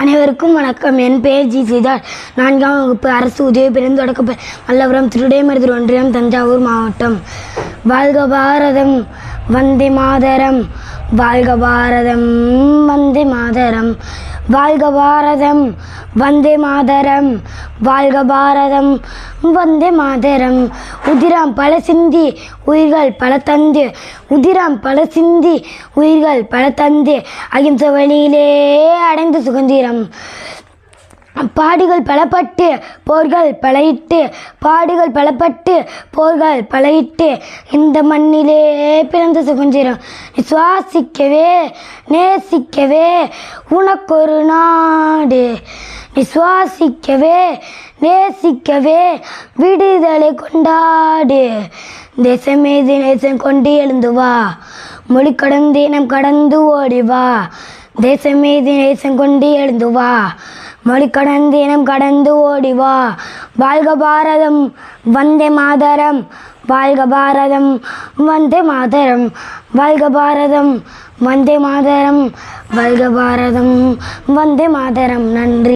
அனைவருக்கும் வணக்கம். என் பெயர் ஜி சிதார். நான்காம் வகுப்பு அரசு உதவி பெருந்து மல்லபுரம் திருடைமருதூர் ஒன்றியம் தஞ்சாவூர் மாவட்டம். வாழ்க பாரதம் வந்தே மாதரம். வாழ்க பாரதம் வந்தே மாதரம். வாழ்க பாரதம் வந்தே மாதரம். வாழ்க பாரதம் வந்தே மாதரம். உதிரம் பல சிந்தி உயிர்கள் பல தந்து. உதிரம் பல சிந்தி உயிர்கள் பல தந்து. அகிம்சை வழியிலே அடைந்த சுதந்திரம். பாடுகள் பலப்பட்டு போர்கள் பழையிட்டு பாடுகள் பலப்பட்டு போர்கள் பலையிட்டு இந்த மண்ணிலே பிறந்த சுதந்திரம் நீ சுவாசிக்கவே நேசிக்கவே உனக்கொரு நாடு. நீ சுவாசிக்கவே நேசிக்கவே விடுதலை கொண்டாடு. தேசமே தினேசம் கொண்டு எழுந்து வா. மொழி கடந்து இனம் கடந்து ஓடி வா. தேசமே தினேசம் கொண்டு எழுந்து வா. மொழி கடந்து இனம் கடந்து ஓடி வா. வாழ்க பாரதம் வந்தே மாதரம். வாழ்க பாரதம் வந்தே மாதரம். வாழ்க பாரதம் வந்தே மாதரம். வாழ்க பாரதம் வந்தே மாதரம். நன்றி.